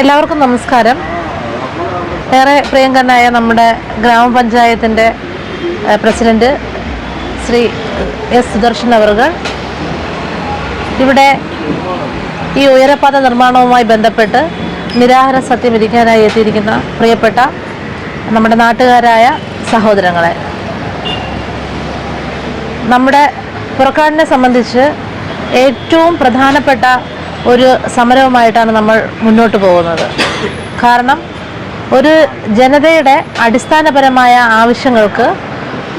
എല്ലാവർക്കും നമസ്കാരം. ഏറെ പ്രിയങ്കരനായ നമ്മുടെ ഗ്രാമപഞ്ചായത്തിന്റെ പ്രസിഡന്റ് ശ്രീ എസ് സുദർശൻ അവർകൾ ഇവിടെ ഈ ഉയരപാത നിർമ്മാണവുമായി ബന്ധപ്പെട്ട് നിരാഹാര സത്യം ഇരിക്കാനായി എത്തിയിരിക്കുന്ന പ്രിയപ്പെട്ട നമ്മുടെ നാട്ടുകാരായ സഹോദരങ്ങളെ. നമ്മുടെ പുറക്കാടിനെ സംബന്ധിച്ച് ഏറ്റവും പ്രധാനപ്പെട്ട ഒരു സമരവുമായിട്ടാണ് നമ്മൾ മുന്നോട്ട് പോകുന്നത്. കാരണം ഒരു ജനതയുടെ അടിസ്ഥാനപരമായ ആവശ്യങ്ങൾക്ക്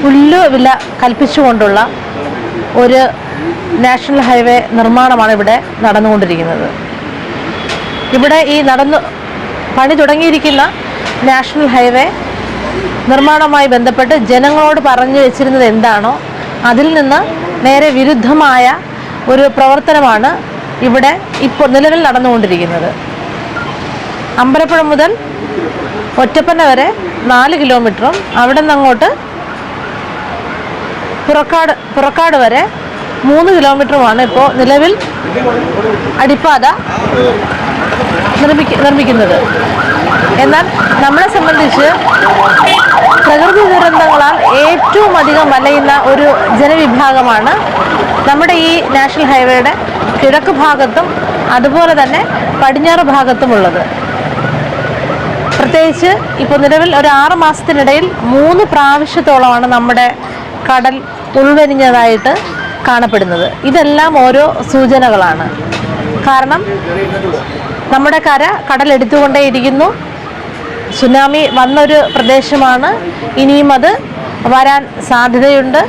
പുല്ല് വില കൽപ്പിച്ചുകൊണ്ടുള്ള ഒരു നാഷണൽ ഹൈവേ നിർമ്മാണമാണ് ഇവിടെ നടന്നുകൊണ്ടിരിക്കുന്നത്. ഇവിടെ ഈ നടന്നു പണി തുടങ്ങിയിരിക്കുന്ന നാഷണൽ ഹൈവേ നിർമ്മാണവുമായി ബന്ധപ്പെട്ട് ജനങ്ങളോട് പറഞ്ഞു വെച്ചിരുന്നത് എന്താണോ അതിൽ നിന്ന് നേരെ വിരുദ്ധമായ ഒരു പ്രവർത്തനമാണ് ഇവിടെ ഇപ്പോൾ നിലവിൽ നടന്നുകൊണ്ടിരിക്കുന്നത്. അമ്പലപ്പുഴ മുതൽ ഒറ്റപ്പന വരെ നാല് കിലോമീറ്ററും അവിടെ നിന്ന് അങ്ങോട്ട് പുറക്കാട് പുറക്കാട് വരെ മൂന്ന് കിലോമീറ്ററുമാണ് ഇപ്പോൾ നിലവിൽ അടിപ്പാത നിർമ്മിക്ക നിർമ്മിക്കുന്നത്. എന്നാൽ നമ്മളെ സംബന്ധിച്ച് പ്രകൃതി ദുരന്തങ്ങളാൽ ഏറ്റവും അധികം വലയുന്ന ഒരു ജനവിഭാഗമാണ് നമ്മുടെ ഈ നാഷണൽ ഹൈവേയുടെ കിഴക്ക് ഭാഗത്തും അതുപോലെ തന്നെ പടിഞ്ഞാറ് ഭാഗത്തുമുള്ളത് പ്രത്യേകിച്ച് ഇപ്പോൾ നിലവിൽ ഒരു ആറ് മാസത്തിനിടയിൽ മൂന്ന് പ്രാവശ്യത്തോളമാണ് നമ്മുടെ കടൽ ഉൾവരിഞ്ഞതായിട്ട് കാണപ്പെടുന്നത്. ഇതെല്ലാം ഓരോ സൂചനകളാണ്. കാരണം നമ്മുടെ കര കടലെടുത്തുകൊണ്ടേയിരിക്കുന്നു. സുനാമി വന്നൊരു പ്രദേശമാണ്. ഇനിയും അത് വരാൻ സാധ്യതയുണ്ട്.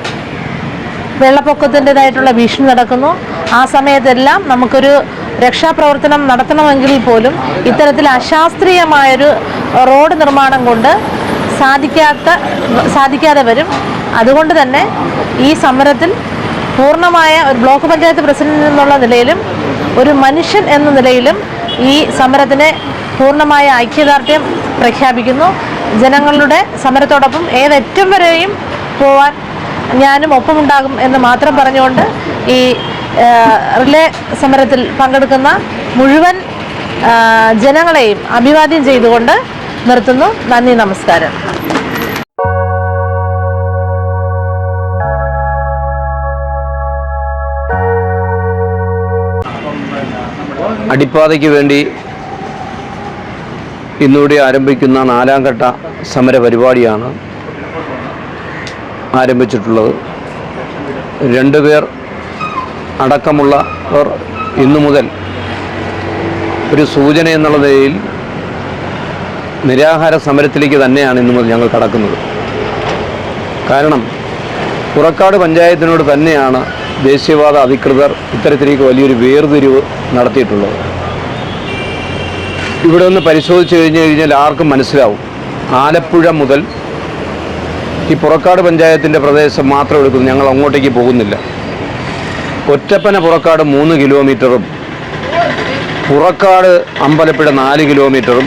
വെള്ളപ്പൊക്കത്തിന്റെതായിട്ടുള്ള ഭീഷണി നടക്കുന്നു. ആ സമയത്തെല്ലാം നമുക്കൊരു രക്ഷാപ്രവർത്തനം നടത്തണമെങ്കിൽ പോലും ഇത്തരത്തിൽ അശാസ്ത്രീയമായൊരു റോഡ് നിർമ്മാണം കൊണ്ട് സാധിക്കാത്ത സാധിക്കാതെ വരും. അതുകൊണ്ട് തന്നെ ഈ സമരത്തിൽ പൂർണമായ ഒരു ബ്ലോക്ക് പഞ്ചായത്ത് പ്രസിഡന്റ് എന്നുള്ള നിലയിലും ഒരു മനുഷ്യൻ എന്ന നിലയിലും ഈ സമരത്തിന് പൂർണമായ ഐക്യദാർഢ്യം പ്രഖ്യാപിക്കുന്നു. ജനങ്ങളുടെ സമരത്തോടൊപ്പം ഏതറ്റം വരെയും പോവാൻ ഞാനും ഒപ്പമുണ്ടാകും എന്ന് മാത്രം പറഞ്ഞുകൊണ്ട് ഈ റിലേ സമരത്തിൽ പങ്കെടുക്കുന്ന മുഴുവൻ ജനങ്ങളെയും അഭിവാദ്യം ചെയ്തുകൊണ്ട് നിർത്തുന്നു. നന്ദി നമസ്കാരം. അടിപ്പാതയ്ക്ക് വേണ്ടി ഇന്നുകൂടി ആരംഭിക്കുന്ന നാലാം ഘട്ട സമര പരിപാടിയാണ് ആരംഭിച്ചിട്ടുള്ളത് രണ്ടുപേർ അടക്കമുള്ളവർ ഇന്നു മുതൽ ഒരു സൂചന എന്നുള്ള നിലയിൽ നിരാഹാര സമരത്തിലേക്ക് തന്നെയാണ് ഇന്നു മുതൽ ഞങ്ങൾ കടക്കുന്നത്. കാരണം പുറക്കാട് പഞ്ചായത്തിനോട് തന്നെയാണ് ദേശീയവാദ അധികൃതർ ഇത്തരത്തിലേക്ക് വലിയൊരു വേർതിരിവ് നടത്തിയിട്ടുള്ളത്. ഇവിടെ ഒന്ന് പരിശോധിച്ച് കഴിഞ്ഞ് കഴിഞ്ഞാൽ ആർക്കും മനസ്സിലാവും. ആലപ്പുഴ മുതൽ ഈ പുറക്കാട് പഞ്ചായത്തിന്റെ പ്രദേശം മാത്രം എടുക്കുന്നു. ഞങ്ങൾ അങ്ങോട്ടേക്ക് പോകുന്നില്ല. ഒറ്റപ്പന പുറക്കാട് മൂന്ന് കിലോമീറ്ററും പുറക്കാട് അമ്പലപ്പുഴ നാല് കിലോമീറ്ററും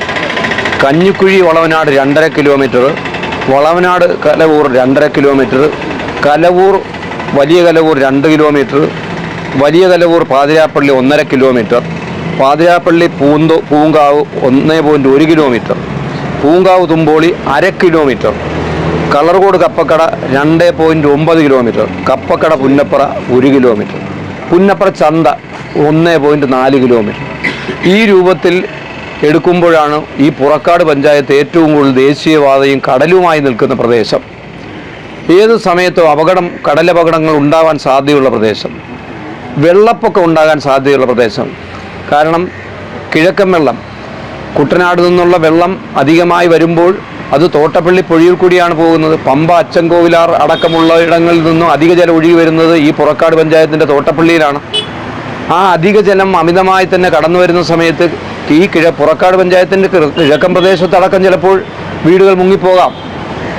കഞ്ഞിക്കുഴി വളവനാട് രണ്ടര കിലോമീറ്റർ വളവനാട് കലവൂർ രണ്ടര കിലോമീറ്റർ കലവൂർ വലിയ കലവൂർ രണ്ട് കിലോമീറ്റർ വലിയ കലവൂർ പാതിരാപ്പള്ളി ഒന്നര കിലോമീറ്റർ പാതിരാപ്പള്ളി പൂന്തോ പൂങ്കാവ് ഒന്ന് പോയിന്റ് ഒരു കിലോമീറ്റർ പൂങ്കാവ് തുമ്പോളി അര കിലോമീറ്റർ കളർകോട് കപ്പക്കട രണ്ട് പോയിന്റ് ഒമ്പത് കിലോമീറ്റർ കപ്പക്കട പുന്നപ്പറ ഒരു കിലോമീറ്റർ പുന്നപ്പറ ചന്ത ഒന്ന് പോയിന്റ് നാല് കിലോമീറ്റർ ഈ രൂപത്തിൽ എടുക്കുമ്പോഴാണ് ഈ പുറക്കാട് പഞ്ചായത്ത് ഏറ്റവും കൂടുതൽ ദേശീയപാതയും കടലുമായി നിൽക്കുന്ന പ്രദേശം. ഏത് സമയത്തോ അപകടം കടലപകടങ്ങൾ ഉണ്ടാവാൻ സാധ്യതയുള്ള പ്രദേശം. വെള്ളപ്പൊക്കം ഉണ്ടാകാൻ സാധ്യതയുള്ള പ്രദേശം. കാരണം കിഴക്കൻ വെള്ളം കുട്ടനാട് നിന്നുള്ള വെള്ളം അധികമായി വരുമ്പോൾ അത് തോട്ടപ്പള്ളി പൊഴിയിൽ കൂടിയാണ് പോകുന്നത്. പമ്പ അച്ചൻകോവിലാർ അടക്കമുള്ള ഇടങ്ങളിൽ നിന്നും അധിക ജലം ഒഴുകി വരുന്നത് ഈ പുറക്കാട് പഞ്ചായത്തിന്റെ തോട്ടപ്പള്ളിയിലാണ്. ആ അധിക ജലം അമിതമായി തന്നെ കടന്നു വരുന്ന സമയത്ത് ഈ കിഴ പുറക്കാട് പഞ്ചായത്തിന്റെ കിഴ- കിഴക്കൻ പ്രദേശത്തടക്കം ചിലപ്പോൾ വീടുകൾ മുങ്ങിപ്പോകാം.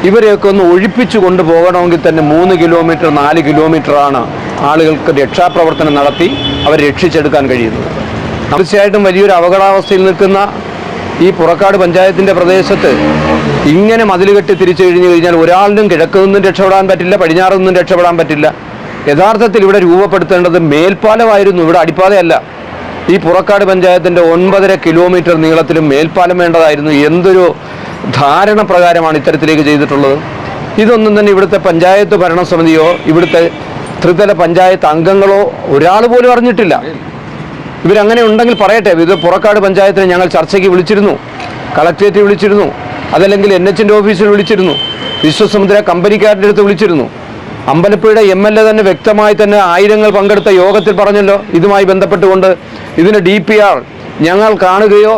ഇവരെയൊക്കെ ഒന്ന് ഒഴിപ്പിച്ചു കൊണ്ടുപോകണമെങ്കിൽ തന്നെ മൂന്ന് കിലോമീറ്റർ നാല് കിലോമീറ്ററാണ് ആളുകൾക്ക് രക്ഷാപ്രവർത്തനം നടത്തി അവരെ രക്ഷിച്ചെടുക്കാൻ കഴിയുന്നത്. തീർച്ചയായിട്ടും വലിയൊരു അപകടാവസ്ഥയിൽ നിൽക്കുന്ന ഈ പുറക്കാട് പഞ്ചായത്തിന്റെ പ്രദേശത്ത് ഇങ്ങനെ മതിൽ കെട്ടി തിരിച്ചു കഴിഞ്ഞു കഴിഞ്ഞാൽ ഒരാളിനും കിഴക്കു നിന്നും രക്ഷപ്പെടാൻ പറ്റില്ല പടിഞ്ഞാറ് നിന്നും രക്ഷപ്പെടാൻ പറ്റില്ല. യഥാർത്ഥത്തിൽ ഇവിടെ രൂപപ്പെടുത്തേണ്ടത് മേൽപ്പാലമായിരുന്നു ഇവിടെ അടിപ്പാതയല്ല. ഈ പുറക്കാട് പഞ്ചായത്തിന്റെ ഒൻപതര കിലോമീറ്റർ നീളത്തിലും മേൽപ്പാലം വേണ്ടതായിരുന്നു. എന്തൊരു ധാരണ പ്രകാരമാണ് ഇത്തരത്തിലേക്ക് ചെയ്തിട്ടുള്ളത്. ഇതൊന്നും തന്നെ ഇവിടുത്തെ പഞ്ചായത്ത് ഭരണസമിതിയോ ഇവിടുത്തെ ത്രിതല പഞ്ചായത്ത് അംഗങ്ങളോ ഒരാൾ പോലും അറിഞ്ഞിട്ടില്ല. ഇവരങ്ങനെ ഉണ്ടെങ്കിൽ പറയട്ടെ ഇത് പുറക്കാട് പഞ്ചായത്തിന് ഞങ്ങൾ ചർച്ചയ്ക്ക് വിളിച്ചിരുന്നു കളക്ട്രേറ്റ് വിളിച്ചിരുന്നു അതല്ലെങ്കിൽ എൻ എച്ചിന്റെ ഓഫീസിൽ വിളിച്ചിരുന്നു വിശ്വസമുദ്ര കമ്പനിക്കാരുടെ അടുത്ത് വിളിച്ചിരുന്നു. അമ്പലപ്പുഴയുടെ എം എൽ എ തന്നെ വ്യക്തമായി തന്നെ ആയിരങ്ങൾ പങ്കെടുത്ത യോഗത്തിൽ പറഞ്ഞല്ലോ ഇതുമായി ബന്ധപ്പെട്ടുകൊണ്ട്. ഇതിന് ഡി പി ആർ ഞങ്ങൾ കാണുകയോ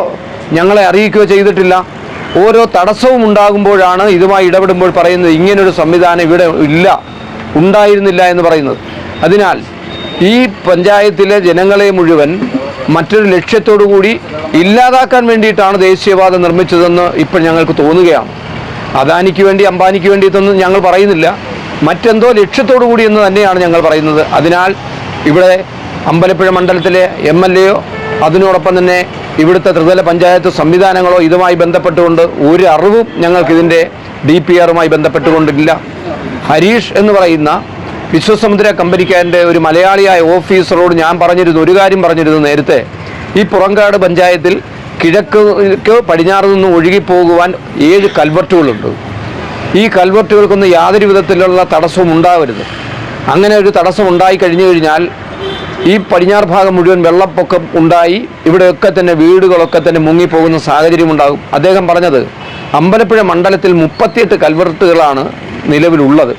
ഞങ്ങളെ അറിയിക്കുകയോ ചെയ്തിട്ടില്ല. ഓരോ തടസ്സവും ഉണ്ടാകുമ്പോഴാണ് ഇതുമായി ഇടപെടുമ്പോൾ പറയുന്നത് ഇങ്ങനൊരു സംവിധാനം ഇവിടെ ഇല്ല ഉണ്ടായിരുന്നില്ല എന്ന് പറയുന്നത്. അതിനാൽ ഈ പഞ്ചായത്തിലെ ജനങ്ങളെ മുഴുവൻ മറ്റൊരു ലക്ഷ്യത്തോടു കൂടി ഇല്ലാതാക്കാൻ വേണ്ടിയിട്ടാണ് ദേശീയപാത നിർമ്മിച്ചതെന്ന് ഇപ്പോൾ ഞങ്ങൾക്ക് തോന്നുകയാണ്. അദാനിക്ക് വേണ്ടി അംബാനിക്ക് വേണ്ടി ഇതൊന്നും ഞങ്ങൾ പറയുന്നില്ല. മറ്റെന്തോ ലക്ഷ്യത്തോടു കൂടി എന്ന് തന്നെയാണ് ഞങ്ങൾ പറയുന്നത്. അതിനാൽ ഇവിടെ അമ്പലപ്പുഴ മണ്ഡലത്തിലെ എം എൽ എയോ അതിനോടൊപ്പം തന്നെ ഇവിടുത്തെ ത്രിതല പഞ്ചായത്ത് സംവിധാനങ്ങളോ ഇതുമായി ബന്ധപ്പെട്ടുകൊണ്ട് ഒരു അറിവും ഞങ്ങൾക്കിതിന്റെ ഡി പി ആറുമായി ബന്ധപ്പെട്ടുകൊണ്ടില്ല ഹരീഷ് എന്ന് പറയുന്ന വിശ്വസമുദ്ര കമ്പനിക്കാരന്റെ ഒരു മലയാളിയായ ഓഫീസറോട് ഞാൻ പറഞ്ഞിരുന്നു ഒരു കാര്യം പറഞ്ഞിരുന്നു നേരത്തെ. ഈ പുറങ്കാട് പഞ്ചായത്തിൽ കിഴക്ക് പടിഞ്ഞാറ് നിന്ന് ഒഴുകിപ്പോകുവാൻ ഏഴ് കൽവർട്ടുകളുണ്ട് ഈ കൽവർട്ടുകൾക്കൊന്നും യാതൊരു വിധത്തിലുള്ള തടസ്സവും ഉണ്ടാവരുത്. അങ്ങനെ ഒരു തടസ്സം ഉണ്ടായി കഴിഞ്ഞു കഴിഞ്ഞാൽ ഈ പടിഞ്ഞാറ് ഭാഗം മുഴുവൻ വെള്ളപ്പൊക്കം ഉണ്ടായി. ഇവിടെയൊക്കെ തന്നെ വീടുകളൊക്കെ തന്നെ മുങ്ങിപ്പോകുന്ന സാഹചര്യം ഉണ്ടാകും. അദ്ദേഹം പറഞ്ഞത് അമ്പലപ്പുഴ മണ്ഡലത്തിൽ മുപ്പത്തിയെട്ട് കൽവർട്ടുകളാണ് നിലവിലുള്ളത്.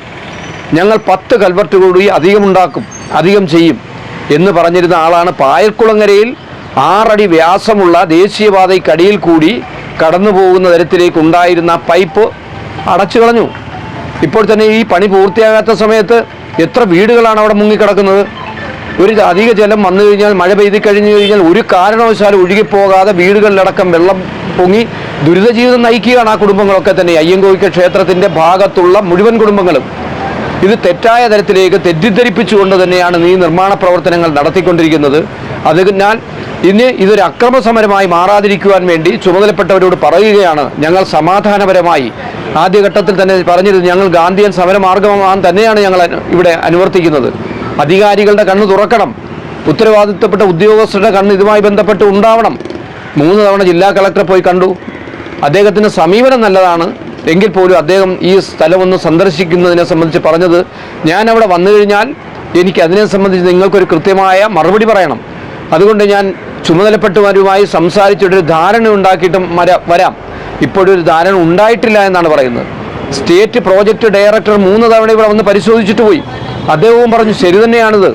ഞങ്ങൾ പത്ത് കൽവർട്ട് അധികം ഉണ്ടാക്കും അധികം ചെയ്യും എന്ന് പറഞ്ഞിരുന്ന ആളാണ് പായൽക്കുളങ്ങരയിൽ ആറടി വ്യാസമുള്ള ദേശീയപാതയ്ക്കടിയിൽ കൂടി കടന്നു പോകുന്ന തരത്തിലേക്ക് ഉണ്ടായിരുന്ന പൈപ്പ് അടച്ചു കളഞ്ഞു. ഇപ്പോൾ തന്നെ ഈ പണി പൂർത്തിയാകാത്ത സമയത്ത് എത്ര വീടുകളാണ് അവിടെ മുങ്ങിക്കിടക്കുന്നത്? ഒരു അധിക ജലം വന്നു കഴിഞ്ഞാൽ മഴ പെയ്തി കഴിഞ്ഞു കഴിഞ്ഞാൽ ഒരു കാരണവശാലും ഒഴുകിപ്പോകാതെ വീടുകളിലടക്കം വെള്ളം പൊങ്ങി ദുരിത ജീവിതം നയിക്കുകയാണ് ആ കുടുംബങ്ങളൊക്കെ തന്നെ. അയ്യങ്കോയ്ക്ക ക്ഷേത്രത്തിന്റെ ഭാഗത്തുള്ള മുഴുവൻ കുടുംബങ്ങളും ഇത് തെറ്റായ തരത്തിലേക്ക് തെറ്റിദ്ധരിപ്പിച്ചുകൊണ്ട് തന്നെയാണ് ഈ നിർമ്മാണ പ്രവർത്തനങ്ങൾ നടത്തിക്കൊണ്ടിരിക്കുന്നത്. അതിനാൽ ഇനി ഇതൊരു അക്രമ സമരമായി മാറാതിരിക്കുവാൻ വേണ്ടി ചുമതലപ്പെട്ടവരോട് പറയുകയാണ്. ഞങ്ങൾ സമാധാനപരമായി ആദ്യഘട്ടത്തിൽ തന്നെ പറഞ്ഞിരുന്നു ഞങ്ങൾ ഗാന്ധിയൻ സമരമാർഗമാൻ തന്നെയാണ് ഞങ്ങൾ ഇവിടെ അനുവർത്തിക്കുന്നത്. അധികാരികളുടെ കണ്ണ് തുറക്കണം. ഉത്തരവാദിത്തപ്പെട്ട ഉദ്യോഗസ്ഥരുടെ കണ്ണ് ഇതുമായി ബന്ധപ്പെട്ട് ഉണ്ടാവണം. മൂന്ന് തവണ ജില്ലാ കളക്ടറെ പോയി കണ്ടു. അദ്ദേഹത്തിന്റെ സമീപനം നല്ലതാണ്. എങ്കിൽ പോലും അദ്ദേഹം ഈ സ്ഥലമൊന്ന് സന്ദർശിക്കുന്നതിനെ സംബന്ധിച്ച് പറഞ്ഞത് ഞാൻ അവിടെ വന്നു കഴിഞ്ഞാൽ എനിക്ക് അതിനെ സംബന്ധിച്ച് നിങ്ങൾക്കൊരു കൃത്യമായ മറുപടി പറയണം. അതുകൊണ്ട് ഞാൻ ചുമതലപ്പെട്ടവരുമായി സംസാരിച്ചിട്ടൊരു ധാരണ ഉണ്ടാക്കിയിട്ടും വര- ഇപ്പോഴൊരു ധാരണ ഉണ്ടായിട്ടില്ല എന്നാണ് പറയുന്നത്. സ്റ്റേറ്റ് പ്രോജക്റ്റ് ഡയറക്ടർ മൂന്ന് തവണ ഇവിടെ വന്ന് പരിശോധിച്ചിട്ട് പോയി. അദ്ദേഹവും പറഞ്ഞു ശരി തന്നെയാണിത്.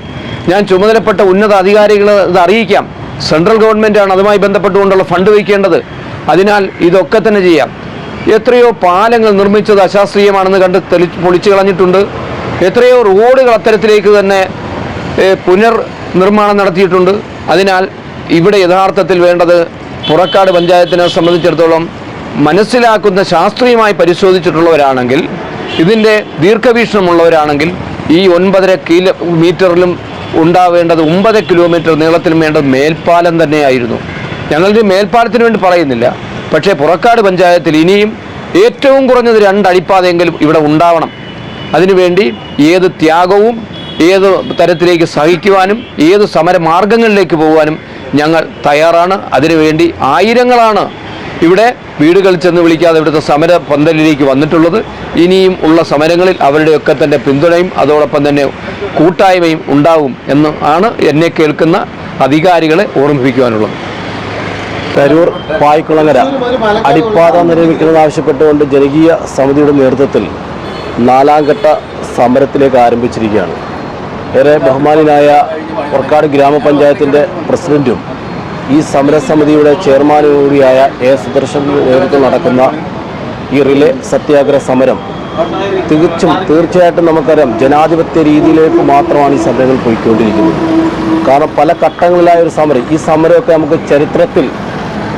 ഞാൻ ചുമതലപ്പെട്ട ഉന്നത അധികാരികളെ ഇത് അറിയിക്കാം. സെൻട്രൽ ഗവൺമെന്റാണ് അതുമായി ബന്ധപ്പെട്ടുകൊണ്ടുള്ള ഫണ്ട് വയ്ക്കേണ്ടത്. അതിനാൽ ഇതൊക്കെ തന്നെ ചെയ്യാം. എത്രയോ പാലങ്ങൾ നിർമ്മിച്ചത് അശാസ്ത്രീയമാണെന്ന് കണ്ട് തെളി പൊളിച്ചു കളഞ്ഞിട്ടുണ്ട്. എത്രയോ റോഡുകൾ അത്തരത്തിലേക്ക് തന്നെ പുനർ നിർമ്മാണം നടത്തിയിട്ടുണ്ട്. അതിനാൽ ഇവിടെ യഥാർത്ഥത്തിൽ വേണ്ടത് പുറക്കാട് പഞ്ചായത്തിനെ സംബന്ധിച്ചിടത്തോളം മനസ്സിലാക്കുന്ന ശാസ്ത്രീയമായി പരിശോധിച്ചിട്ടുള്ളവരാണെങ്കിൽ ഇതിന്റെ ദീർഘവീക്ഷണമുള്ളവരാണെങ്കിൽ ഈ ഒൻപതര കിലോമീറ്ററിലും ഉണ്ടാവേണ്ടത് ഒമ്പത് കിലോമീറ്റർ നീളത്തിലും വേണ്ട മേൽപ്പാലം തന്നെയായിരുന്നു. ഞങ്ങളിത് മേൽപ്പാലത്തിന് വേണ്ടി പറയുന്നില്ല. പക്ഷേ പുറക്കാട് പഞ്ചായത്തിൽ ഇനിയും ഏറ്റവും കുറഞ്ഞത് രണ്ടടിപ്പാതയെങ്കിലും ഇവിടെ ഉണ്ടാവണം. അതിനുവേണ്ടി ഏത് ത്യാഗവും ഏത് തരത്തിലേക്ക് സഹിക്കുവാനും ഏത് സമരമാർഗങ്ങളിലേക്ക് പോകുവാനും ഞങ്ങൾ തയ്യാറാണ്. അതിനുവേണ്ടി ആയിരങ്ങളാണ് ഇവിടെ വീടുകളിൽ ചെന്ന് വിളിക്കാതെ ഇവിടുത്തെ സമര പന്തലിലേക്ക് വന്നിട്ടുള്ളത്. ഇനിയും ഉള്ള സമരങ്ങളിൽ അവരുടെയൊക്കെ തന്നെ പിന്തുണയും അതോടൊപ്പം തന്നെ കൂട്ടായ്മയും ഉണ്ടാവും എന്ന് ആണ് എന്നെ കേൾക്കുന്ന അധികാരികളെ ഓർമ്മിപ്പിക്കുവാനുള്ളത്. തരൂർ പായ്ക്കുളങ്ങര അടിപ്പാത നിരമിക്കണമെന്ന് ആവശ്യപ്പെട്ടുകൊണ്ട് ജനകീയ സമിതിയുടെ നേതൃത്വത്തിൽ നാലാം ഘട്ട സമരത്തിലേക്ക് ആരംഭിച്ചിരിക്കുകയാണ്. ഏറെ ബഹുമാനായ പുറക്കാട് ഗ്രാമപഞ്ചായത്തിന്റെ പ്രസിഡന്റും ഈ സമരസമിതിയുടെ കൂടിയായ എ സുദർശൻ നേതൃത്വം നടക്കുന്ന ഈ റിലേ സത്യാഗ്രഹ സമരം തികച്ചും തീർച്ചയായിട്ടും നമുക്കറിയാം ജനാധിപത്യ രീതിയിലേക്ക് മാത്രമാണ് ഈ സമരങ്ങൾ പോയിക്കൊണ്ടിരിക്കുന്നത്. കാരണം പല ഘട്ടങ്ങളിലായ ഒരു സമരം ഈ സമരമൊക്കെ നമുക്ക് ചരിത്രത്തിൽ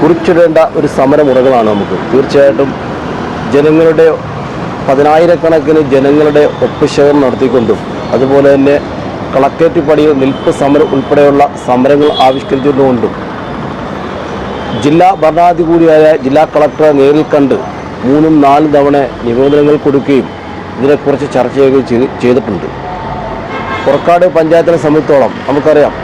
കുറിച്ചിടേണ്ട ഒരു സമരമുറകളാണ് നമുക്ക്. തീർച്ചയായിട്ടും ജനങ്ങളുടെ പതിനായിരക്കണക്കിന് ജനങ്ങളുടെ ഒപ്പുശേഖരം നടത്തിക്കൊണ്ടും അതുപോലെ തന്നെ കളക്ട്രേറ്റ് പടിയിൽ നിൽപ്പ് സമരം ഉൾപ്പെടെയുള്ള സമരങ്ങൾ ആവിഷ്കരിച്ചുകൊണ്ടും ജില്ലാ ഭരണാധികൂടിയായ ജില്ലാ കളക്ടറെ നേരിൽ കണ്ട് മൂന്നും നാലും തവണ നിവേദനങ്ങൾ കൊടുക്കുകയും ഇതിനെക്കുറിച്ച് ചർച്ച ചെയ്യുകയും ചെയ്തിട്ടുണ്ട്. പുറക്കാട് പഞ്ചായത്തിനെ സംബന്ധിച്ചോളം നമുക്കറിയാം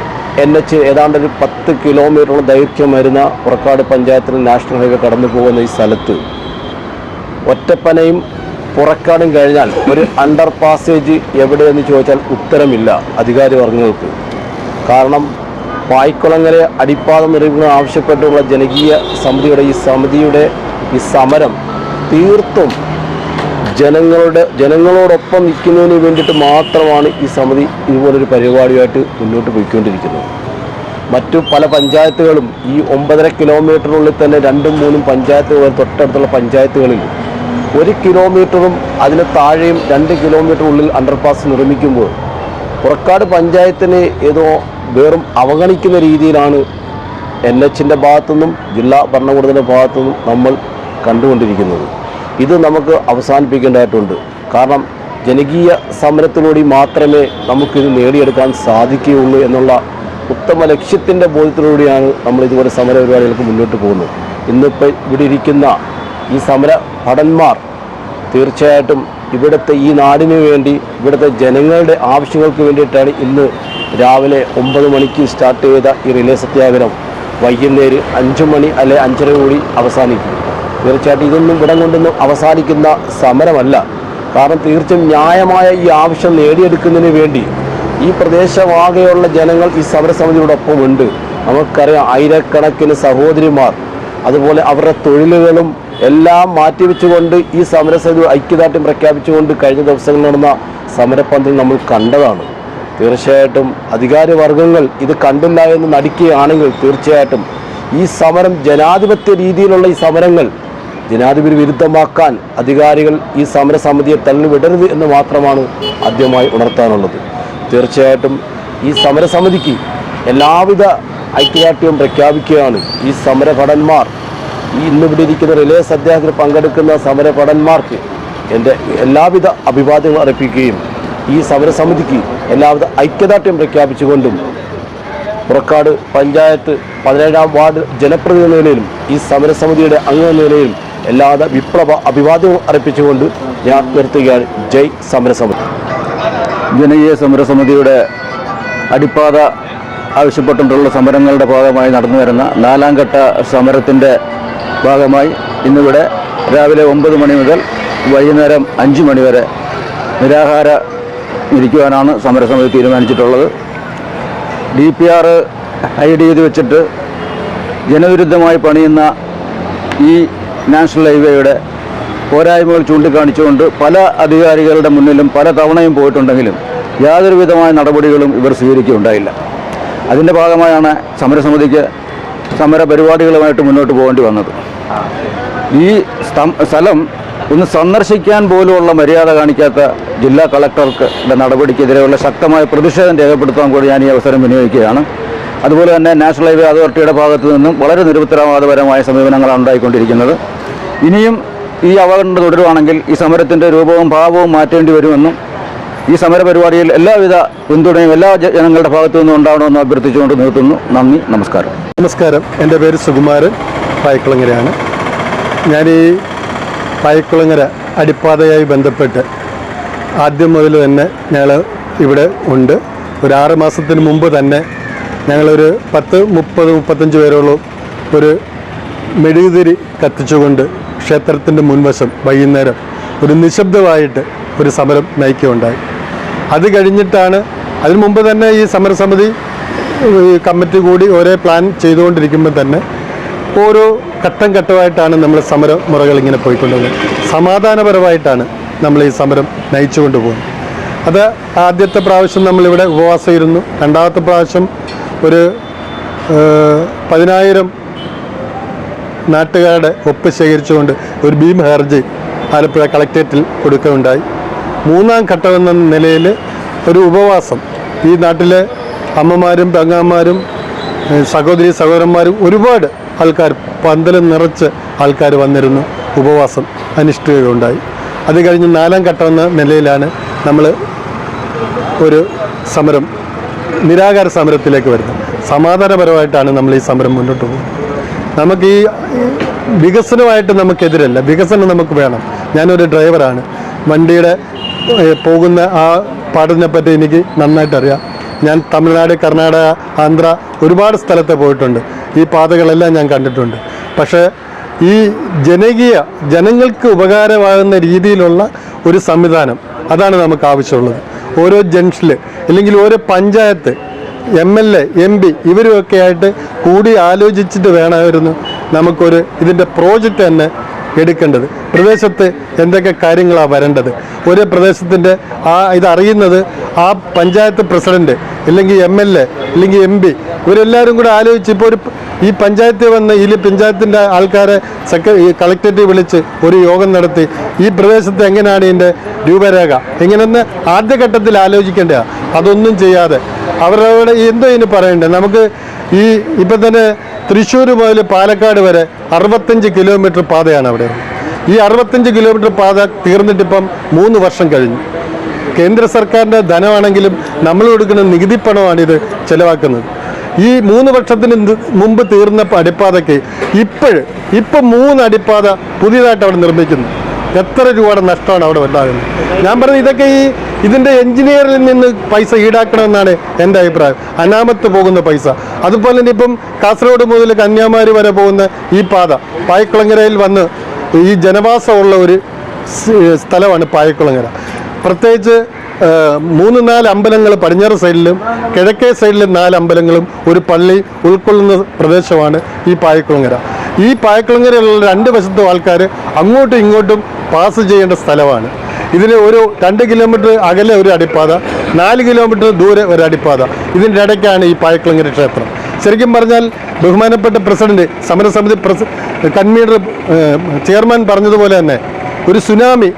എൻ എച്ച് ഏതാണ്ട് ഒരു പത്ത് കിലോമീറ്ററോളം ദൈർഘ്യം വരുന്ന പുറക്കാട് പഞ്ചായത്തിൽ നാഷണൽ ഹൈവേ കടന്നു പോകുന്ന ഈ സ്ഥലത്ത് ഒറ്റപ്പനയും പുറക്കാടും കഴിഞ്ഞാൽ ഒരു അണ്ടർ പാസേജ് എവിടെയെന്ന് ചോദിച്ചാൽ ഉത്തരമില്ല അധികാരി വർഗങ്ങൾക്ക് കാരണം പായ്ക്കുളങ്ങരെ അടിപ്പാതം നിർമ്മിക്കണം ആവശ്യപ്പെട്ടുള്ള ജനകീയ സമിതിയുടെ ഈ സമിതിയുടെ ഈ സമരം തീർത്തും ജനങ്ങളുടെ ജനങ്ങളോടൊപ്പം നിൽക്കുന്നതിന് വേണ്ടിയിട്ട് മാത്രമാണ് ഈ സമിതി ഇതുപോലൊരു പരിപാടിയായിട്ട് മുന്നോട്ട് പോയിക്കൊണ്ടിരിക്കുന്നത്. മറ്റു പല പഞ്ചായത്തുകളും ഈ ഒമ്പതര കിലോമീറ്ററിനുള്ളിൽ തന്നെ രണ്ടും മൂന്നും പഞ്ചായത്തുകൾ തൊട്ടടുത്തുള്ള പഞ്ചായത്തുകളിൽ ഒരു കിലോമീറ്ററും അതിന് താഴെയും രണ്ട് കിലോമീറ്റർ ഉള്ളിൽ അണ്ടർപാസ് നിർമ്മിക്കുമ്പോൾ പുറക്കാട് പഞ്ചായത്തിന് ഏതോ വെറും അവഗണിക്കുന്ന രീതിയിലാണ് എൻ എച്ചിന്റെ ഭാഗത്തുനിന്നും ജില്ലാ ഭരണകൂടത്തിന്റെ ഭാഗത്തുനിന്നും നമ്മൾ കണ്ടുകൊണ്ടിരിക്കുന്നത്. ഇത് നമുക്ക് അവസാനിപ്പിക്കേണ്ടതായിട്ടുണ്ട്. കാരണം ജനകീയ സമരത്തിലൂടെ മാത്രമേ നമുക്കിത് നേടിയെടുക്കാൻ സാധിക്കുകയുള്ളൂ എന്നുള്ള ഉത്തമ ലക്ഷ്യത്തിന്റെ ബോധ്യത്തിലൂടെയാണ് നമ്മൾ ഇതുപോലെ സമര പരിപാടികൾക്ക് മുന്നോട്ട് പോകുന്നത്. ഇന്നിപ്പോൾ ഇവിടെ ഇരിക്കുന്ന ഈ സമര ഭടന്മാർ തീർച്ചയായിട്ടും ഇവിടുത്തെ ഈ നാടിനു വേണ്ടി ഇവിടുത്തെ ജനങ്ങളുടെ ആവശ്യങ്ങൾക്ക് വേണ്ടിയിട്ടാണ് ഇന്ന് രാവിലെ ഒമ്പത് മണിക്ക് സ്റ്റാർട്ട് ചെയ്ത ഈ റിലേ സത്യാഗ്രഹം വൈകുന്നേരം അഞ്ച് മണി അല്ലെ അഞ്ചര കൂടി അവസാനിക്കും. തീർച്ചയായിട്ടും ഇതൊന്നും ഇവിടം കൊണ്ടൊന്നും അവസാനിക്കുന്ന സമരമല്ല. കാരണം തീർച്ചയായും ന്യായമായ ഈ ആവശ്യം നേടിയെടുക്കുന്നതിന് വേണ്ടി ഈ പ്രദേശമാകെയുള്ള ജനങ്ങൾ ഈ സമരസമിതിയോടൊപ്പമുണ്ട്. നമുക്കറിയാം ആയിരക്കണക്കിന് സഹോദരിമാർ അതുപോലെ അവരുടെ തൊഴിലുകളും എല്ലാം മാറ്റിവെച്ചുകൊണ്ട് ഈ സമരസമിതി ഐക്യദാർഢ്യം പ്രഖ്യാപിച്ചുകൊണ്ട് കഴിഞ്ഞ ദിവസങ്ങളിൽ നടന്ന സമരപ്പന്തൽ നമ്മൾ കണ്ടതാണ്. തീർച്ചയായിട്ടും അധികാരവർഗങ്ങൾ ഇത് കണ്ടില്ല എന്ന് നടിക്കുകയാണെങ്കിൽ തീർച്ചയായിട്ടും ഈ സമരം ജനാധിപത്യ രീതിയിലുള്ള ഈ സമരങ്ങൾ ജനാധിപത്യ വിരുദ്ധമാക്കാൻ അധികാരികൾ ഈ സമരസമിതിയെ തള്ളിവിടരുത് എന്ന് മാത്രമാണ് ആദ്യമായി ഉണർത്താനുള്ളത്. തീർച്ചയായിട്ടും ഈ സമരസമിതിക്ക് എല്ലാവിധ ഐക്യദാർഢ്യവും പ്രഖ്യാപിക്കുകയാണ്. ഈ സമരഭടന്മാർ ഈ ഇന്നിവിടെ ഇരിക്കുന്ന റിലേ സത്യാഗ്രഹത്തിൽ പങ്കെടുക്കുന്ന സമരഭടന്മാർക്ക് എന്റെ എല്ലാവിധ അഭിവാദ്യങ്ങളും അർപ്പിക്കുകയും ഈ സമരസമിതിക്ക് എല്ലാവിധ ഐക്യദാർഢ്യം പ്രഖ്യാപിച്ചുകൊണ്ടും പുറക്കാട് പഞ്ചായത്ത് പതിനേഴാം വാർഡ് ജനപ്രതിനിധി നിലയിലും ഈ സമരസമിതിയുടെ അംഗ നിലയിലും എല്ലാവിധ വിപ്ലവ അഭിവാദ്യവും അർപ്പിച്ചുകൊണ്ട് ഞാൻ നിർത്തുകയാണ്. ജയ് സമരസമിതി. ജനകീയ സമരസമിതിയുടെ അടിപ്പാത ആവശ്യപ്പെട്ടുകൊണ്ടുള്ള സമരങ്ങളുടെ ഭാഗമായി നടന്നു വരുന്ന നാലാം ഘട്ട സമരത്തിന്റെ ഭാഗമായി ഇന്നിവിടെ രാവിലെ ഒമ്പത് മണി മുതൽ വൈകുന്നേരം അഞ്ച് മണിവരെ നിരാഹാര ഇരിക്കുവാനാണ് സമരസമിതി തീരുമാനിച്ചിട്ടുള്ളത്. D P R I D ചെയ്ത് വെച്ചിട്ട് ജനവിരുദ്ധമായി പണിയുന്ന ഈ നാഷണൽ ഹൈവേയുടെ പോരായ്മകൾ ചൂണ്ടിക്കാണിച്ചുകൊണ്ട് പല അധികാരികളുടെ മുന്നിലും പല തവണയും പോയിട്ടുണ്ടെങ്കിലും യാതൊരു വിധമായ നടപടികളും ഇവർ സ്വീകരിക്കുകയുണ്ടായില്ല. അതിന്റെ ഭാഗമായാണ് സമരസമിതിക്ക് സമര പരിപാടികളുമായിട്ട് മുന്നോട്ട് പോകേണ്ടി വന്നത്. ഈ സ്ഥലം ഒന്ന് സന്ദർശിക്കാൻ പോലുമുള്ള മര്യാദ കാണിക്കാത്ത ജില്ലാ കളക്ടർക്ക് നടപടിക്കെതിരെയുള്ള ശക്തമായ പ്രതിഷേധം രേഖപ്പെടുത്താൻ കൂടി ഞാൻ ഈ അവസരം വിനിയോഗിക്കുകയാണ്. അതുപോലെ തന്നെ നാഷണൽ ഹൈവേ അതോറിറ്റിയുടെ ഭാഗത്തു നിന്നും വളരെ നിരുത്തരവാദപരമായ സമീപനങ്ങളാണ് ഉണ്ടായിക്കൊണ്ടിരിക്കുന്നത്. ഇനിയും ഈ അവഗണന തുടരുവാണെങ്കിൽ ഈ സമരത്തിന്റെ രൂപവും ഭാവവും മാറ്റേണ്ടി വരുമെന്നും ഈ സമരപരിപാടിയിൽ എല്ലാവിധ പിന്തുണയും എല്ലാ ജനങ്ങളുടെ ഭാഗത്തു നിന്നും ഉണ്ടാവണമെന്ന് അഭ്യർത്ഥിച്ചുകൊണ്ട് നിർത്തുന്നു. നന്ദി നമസ്കാരം. നമസ്കാരം. എന്റെ പേര് സുകുമാരൻ. പായക്കുളങ്ങരയാണ്. ഞാൻ ഈ പായക്കുളങ്ങര അടിപ്പാതയായി ബന്ധപ്പെട്ട് ആദ്യം മുതൽ തന്നെ ഞങ്ങൾ ഇവിടെ ഉണ്ട്. ഒരു ആറ് മാസത്തിന് മുമ്പ് തന്നെ ഞങ്ങളൊരു പത്ത് മുപ്പത് മുപ്പത്തഞ്ച് പേരോളം ഒരു മെഴുകുതിരി കത്തിച്ചുകൊണ്ട് ക്ഷേത്രത്തിന്റെ മുൻവശം വൈകുന്നേരം ഒരു നിശബ്ദമായിട്ട് ഒരു സമരം നയിക്കുകയുണ്ടായി. അത് കഴിഞ്ഞിട്ടാണ് അതിനു മുമ്പ് തന്നെ ഈ സമരസമിതി കമ്മിറ്റി കൂടി ഒരേ പ്ലാൻ ചെയ്തുകൊണ്ടിരിക്കുമ്പോൾ തന്നെ ഓരോ ഘട്ടം ഘട്ടമായിട്ടാണ് നമ്മൾ സമര മുറകൾ ഇങ്ങനെ പോയിക്കൊണ്ടുപോകുന്നത് സമാധാനപരമായിട്ടാണ് നമ്മൾ ഈ സമരം നയിച്ചു കൊണ്ടുപോകുന്നത് അത് ആദ്യത്തെ പ്രാവശ്യം നമ്മളിവിടെ ഉപവാസം ഇരുന്നു രണ്ടാമത്തെ പ്രാവശ്യം ഒരു പതിനായിരം നാട്ടുകാരുടെ ഒപ്പ് ശേഖരിച്ചുകൊണ്ട് ഒരു ഭീം ഹർജി ആലപ്പുഴ കളക്ട്രേറ്റിൽ കൊടുക്കുകയുണ്ടായി. മൂന്നാം ഘട്ടമെന്ന നിലയിൽ ഒരു ഉപവാസം. ഈ നാട്ടിലെ അമ്മമാരും പെങ്ങന്മാരും സഹോദരി സഹോദരന്മാരും ഒരുപാട് ആൾക്കാർ പന്തലം നിറച്ച് ആൾക്കാർ വന്നിരുന്നു. ഉപവാസം അനുഷ്ഠിക്കുകയുണ്ടായി അത് കഴിഞ്ഞ് നാലാം ഘട്ടം എന്ന നിലയിലാണ് നമ്മൾ ഒരു സമരം നിരാകാര സമരത്തിലേക്ക് വരുന്നത്. സമാധാനപരമായിട്ടാണ് നമ്മൾ ഈ സമരം മുന്നോട്ട് പോകുന്നത്. നമുക്ക് ഈ വികസനമായിട്ട് നമുക്കെതിരല്ല. വികസനം നമുക്ക് വേണം. ഞാനൊരു ഡ്രൈവറാണ്. വണ്ടിയുടെ പോകുന്ന ആ പാടത്തിനെപ്പറ്റി പറ്റി എനിക്ക് നന്നായിട്ട് അറിയാം ഞാൻ തമിഴ്നാട് കർണാടക ആന്ധ്ര ഒരുപാട് സ്ഥലത്ത് പോയിട്ടുണ്ട്. ഈ പാതകളെല്ലാം ഞാൻ കണ്ടിട്ടുണ്ട്. പക്ഷേ ഈ ജനകീയ ജനങ്ങൾക്ക് ഉപകാരമാകുന്ന രീതിയിലുള്ള ഒരു സംവിധാനം അതാണ് നമുക്ക് ആവശ്യമുള്ളത്. ഓരോ ജംഗ്ഷനിൽ അല്ലെങ്കിൽ ഓരോ panchayat M L A M P ഇവരുമൊക്കെ ആയിട്ട് കൂടി ആലോചിച്ചിട്ട് വേണമായിരുന്നു നമുക്കൊരു ഇതിന്റെ പ്രോജക്റ്റ് തന്നെ എടുക്കേണ്ടത്. പ്രദേശത്ത് എന്തൊക്കെ കാര്യങ്ങളാണ് വരേണ്ടത്? ഒരു പ്രദേശത്തിന്റെ ആ ഇതറിയുന്നത് ആ പഞ്ചായത്ത് പ്രസിഡന്റ് ഇല്ലെങ്കിൽ എം എൽ എ ഇല്ലെങ്കിൽ എം പി ഇവരെല്ലാവരും കൂടെ ആലോചിച്ച് ഇപ്പോൾ ഒരു ഈ പഞ്ചായത്തിൽ വന്ന് ഈ പഞ്ചായത്തിന്റെ ആൾക്കാരെ സെക്ര ഈ കളക്ടറേറ്റ് വിളിച്ച് ഒരു യോഗം നടത്തി ഈ പ്രദേശത്ത് എങ്ങനെയാണ് ഇതിന്റെ രൂപരേഖ? എങ്ങനെയെന്ന് ആദ്യഘട്ടത്തിൽ ആലോചിക്കേണ്ടതാണ് അതൊന്നും ചെയ്യാതെ. അവരവരുടെ എന്തോ ഇതിന് പറയണ്ടേ? നമുക്ക് ഈ ഇപ്പം തന്നെ തൃശ്ശൂർ മുതൽ പാലക്കാട് വരെ അറുപത്തഞ്ച് കിലോമീറ്റർ പാതയാണ് അവിടെ. ഈ അറുപത്തഞ്ച് കിലോമീറ്റർ പാത തീർന്നിട്ടിപ്പം മൂന്ന് വർഷം കഴിഞ്ഞു. കേന്ദ്ര സർക്കാരിന്റെ ധനമാണെങ്കിലും നമ്മൾ കൊടുക്കുന്ന നികുതി പണമാണിത് ചിലവാക്കുന്നത്. ഈ മൂന്ന് വർഷത്തിന് മുമ്പ് തീർന്ന അടിപ്പാതയ്ക്ക് ഇപ്പോഴ് ഇപ്പം മൂന്ന് അടിപ്പാത പുതിയതായിട്ട് അവിടെ നിർമ്മിക്കുന്നു. എത്ര രൂപയുടെ നഷ്ടമാണ് അവിടെ ഉണ്ടാകുന്നത്? ഞാൻ പറഞ്ഞത് ഇതൊക്കെ ഈ ഇതിന്റെ എഞ്ചിനീയറിൽ നിന്ന് പൈസ ഈടാക്കണമെന്നാണ് എന്റെ അഭിപ്രായം. അനാമത്ത് പോകുന്ന പൈസ. അതുപോലെ തന്നെ ഇപ്പം കാസർഗോഡ് മുതൽ കന്യാകുമാരി വരെ പോകുന്ന ഈ പാത പായക്കുളങ്ങരയിൽ വന്ന് ഈ ജനവാസമുള്ള ഒരു സ്ഥലമാണ് പായക്കുളങ്ങര. പ്രത്യേകിച്ച് മൂന്ന് നാല് അമ്പലങ്ങൾ പടിഞ്ഞാറ് സൈഡിലും കിഴക്കേ സൈഡിലും നാല് അമ്പലങ്ങളും ഒരു പള്ളി ഉൾക്കൊള്ളുന്ന പ്രദേശമാണ് ഈ പായക്കുളങ്ങര. ഈ പായക്കുളങ്ങരയിലുള്ള രണ്ട് വശത്തും ആൾക്കാർ അങ്ങോട്ടും ഇങ്ങോട്ടും പാസ് ചെയ്യേണ്ട സ്ഥലമാണ്. ഇതിന് ഒരു രണ്ട് കിലോമീറ്റർ അകലെ ഒരു അടിപ്പാത നാല് കിലോമീറ്റർ ദൂരെ ഒരു അടിപ്പാത. ഇതിന്റെ ഇടയ്ക്കാണ് ഈ പായക്കുളങ്ങര ക്ഷേത്രം. ശരിക്കും പറഞ്ഞാൽ ബഹുമാനപ്പെട്ട പ്രസിഡന്റ് സമരസമിതി പ്രസ കൺവീനർ ചെയർമാൻ പറഞ്ഞതുപോലെ തന്നെ ഒരു സുനാമി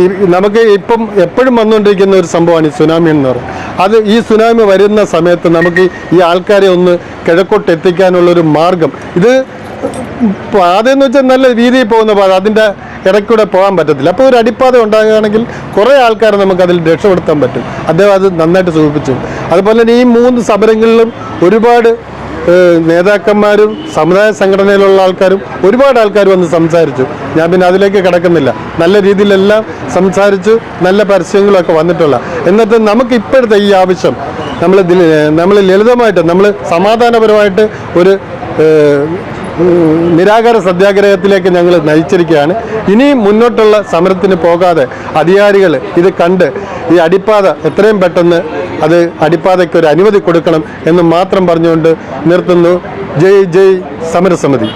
ഈ നമുക്ക് ഇപ്പം എപ്പോഴും വന്നുകൊണ്ടിരിക്കുന്ന ഒരു സംഭവമാണ് ഈ സുനാമി എന്ന് പറയുന്നത്. അത് ഈ സുനാമി വരുന്ന സമയത്ത് നമുക്ക് ഈ ആൾക്കാരെ ഒന്ന് കിഴക്കോട്ട് എത്തിക്കാനുള്ളൊരു മാർഗം. ഇത് പാത എന്ന് വെച്ചാൽ നല്ല രീതിയിൽ പോകുന്ന പാത. അതിന്റെ ഇടയ്ക്കൂടെ പോകാൻ പറ്റത്തില്ല. അപ്പോൾ ഒരു അടിപ്പാത ഉണ്ടാകുകയാണെങ്കിൽ കുറേ ആൾക്കാരെ നമുക്ക് അതിൽ രക്ഷപ്പെടുത്താൻ പറ്റും. അദ്ദേഹം അത് നന്നായിട്ട് സൂചിപ്പിച്ചു. അതുപോലെ തന്നെ ഈ മൂന്ന് സമരങ്ങളിലും ഒരുപാട് നേതാക്കന്മാരും സമുദായ സംഘടനയിലുള്ള ആൾക്കാരും ഒരുപാട് ആൾക്കാർ വന്ന് സംസാരിച്ചു. ഞാൻ പിന്നെ അതിലേക്ക് കിടക്കുന്നില്ല. നല്ല രീതിയിലെല്ലാം സംസാരിച്ചു നല്ല പരസ്യങ്ങളൊക്കെ വന്നിട്ടുള്ള. എന്നിട്ട് നമുക്ക് ഇപ്പോഴത്തെ ഈ ആവശ്യം നമ്മൾ നമ്മൾ ലളിതമായിട്ട് നമ്മൾ സമാധാനപരമായിട്ട് ഒരു നിരാകാര സത്യാഗ്രഹത്തിലേക്ക് ഞങ്ങൾ നയിച്ചിരിക്കുകയാണ്. ഇനിയും മുന്നോട്ടുള്ള സമരത്തിന് പോകാതെ അധികാരികൾ ഇത് കണ്ട് ഈ അടിപ്പാത എത്രയും പെട്ടെന്ന് അത് അടിപ്പാതയ്ക്ക് ഒരു അനുമതി കൊടുക്കണം എന്ന് മാത്രം പറഞ്ഞുകൊണ്ട് നിർത്തുന്നു. ജയ് ജയ് സമരസമിതി.